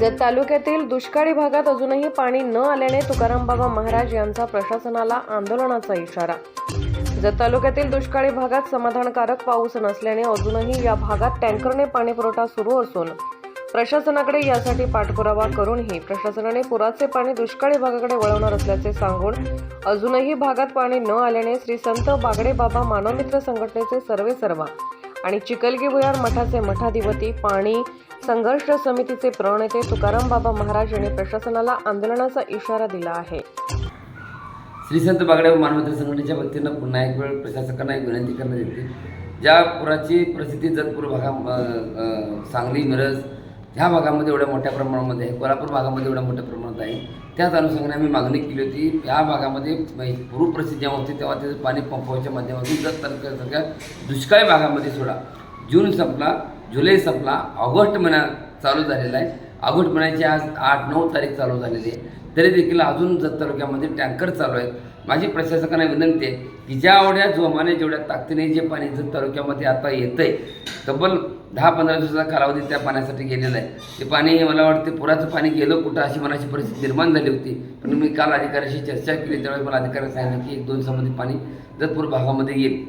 जत तालुक्यातील दुष्काळी भागात अजूनही पाणी न आल्याने तुकाराम बाबा महाराज यांचा प्रशासनाला आंदोलनाचा इशारा. जत तालुक्यातील दुष्काळी भागात समाधानकारक पाऊस नसल्याने अजूनही या भागात टँकरने पाणीपुरवठा सुरू असून प्रशासनाकडे यासाठी पाठपुरावा करूनही प्रशासनाने पुराचे पाणी दुष्काळी भागाकडे वळवणार असल्याचे सांगून अजूनही भागात पाणी न आल्याने श्री संत बागडे बाबा मानवमित्र संघटनेचे सर्वे सर्वा आणि चिकलगी भुयार मठाचे मठाधिपती पाणी संघर्ष समितीचे प्रणेते तुकाराम बाबा महाराज यांनी प्रशासनाला आंदोलनाचा इशारा दिला आहे. श्री संत बागडे मानवता संघटनेच्या वतीनं पुन्हा एक वेळ प्रशासकांना एक विनंती करण्यात येते. ज्या पुराची परिस्थिती जतपूर भागा सांगली मिरज ह्या भागामध्ये एवढ्या मोठ्या प्रमाणामध्ये आहे कोल्हापूर भागामध्ये एवढ्या मोठ्या प्रमाणात आहे. त्याच अनुषंगाने आम्ही मागणी केली होती या भागामध्ये पूर्व जेव्हा होती तेव्हा त्याचं पाणी पंपाच्या माध्यमातून जर तालुक्यासारख्या दुष्काळी भागामध्ये सोडा. जून संपला जुलै संपला ऑगस्ट महिना चालू झालेला आहे. ऑगस्ट महिन्याची आज आठ नऊ तारीख चालू झालेली आहे. तरी देखील अजून जत तालुक्यामध्ये टँकर चालू आहेत. माझी प्रशासकांना विनंती आहे की ज्या एवढ्या जोमाने जेवढ्या ताकदीने जे पाणी जत तालुक्यामध्ये आता येतं आहे तब्बल दहा पंधरा दिवसाचा कालावधी त्या पाण्यासाठी गेलेला आहे. ते पाणी मला वाटते पुराचं पाणी गेलं कुठं अशी मनाची परिस्थिती निर्माण झाली होती. पण मी काल अधिकाऱ्याशी चर्चा केली त्यावेळी मला अधिकाऱ्याने सांगितलं की एक दोन दिवसामध्ये पाणी जतपूर भागामध्ये येईल.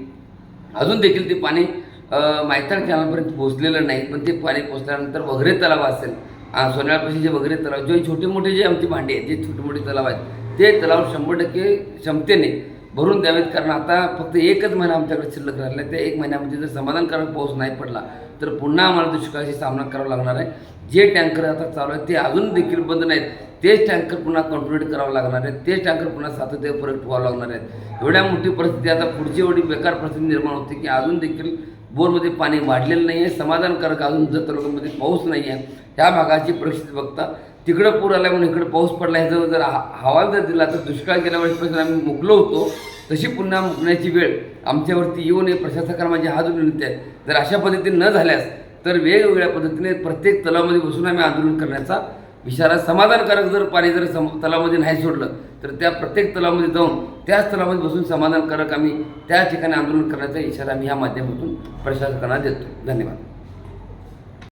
अजून देखील ते पाणी अ, मायताळ कॅनलपर्यंत पोहोचलेलं नाही पण ते पाणी पोहोचल्यानंतर वगैरे तलाव असेल आ, जे वगैरे तलाव जे छोटे मोठे जे आमची भांडी आहेत जे छोटे मोठे तलाव आहेत ते तलाव शंभर टक्के क्षमतेने भरून द्यावेत. कारण आता फक्त एकच महिना आमच्याकडे शिल्लक राहिला आहे. त्या एक महिन्यामध्ये जर समाधानकारक पाऊस नाही पडला तर पुन्हा आम्हाला दुष्काळाशी सामना करावा लागणार आहे. जे टँकर आता चालू आहेत ते अजून देखील बंद नाहीत. तेच टँकर पुन्हा कॉन्ट्रीब्युट करावं लागणार आहेत तेच टँकर पुन्हा सातत्य परत व्हावं लागणार आहेत. एवढ्या मोठी परिस्थिती आता पुढची एवढी बेकार परिस्थिती निर्माण होते की अजून देखील बोरमध्ये पाणी वाढलेलं नाही आहे समाधानकारक अजून जर तालुक्यामध्ये पाऊस नाही आहे ह्या भागाची परिस्थिती बघता तिकडं पूर आला म्हणून इकडं पाऊस पडला ह्याचा जर हा- हवाल जर दिला तर दुष्काळ गेल्या वेळेसपासून आम्ही मुकलो होतो. तशी पुन्हा मुकण्याची वेळ आमच्यावरती येऊ नये प्रशासकाला माझी हात विनंती आहे. जर अशा पद्धतीने न झाल्यास तर वेगवेगळ्या पद्धतीने प्रत्येक तलावामध्ये बसून आम्ही आंदोलन करण्याचा इशारा समाधानकारक जर पाणी जर सम तलावामध्ये नाही सोडलं तर त्या प्रत्येक तलावामध्ये जाऊन त्याच तलामध्ये बसून समाधानकारक आम्ही त्या ठिकाणी आंदोलन करण्याचा इशारा आम्ही ह्या माध्यमातून प्रशासकांना देतो. धन्यवाद.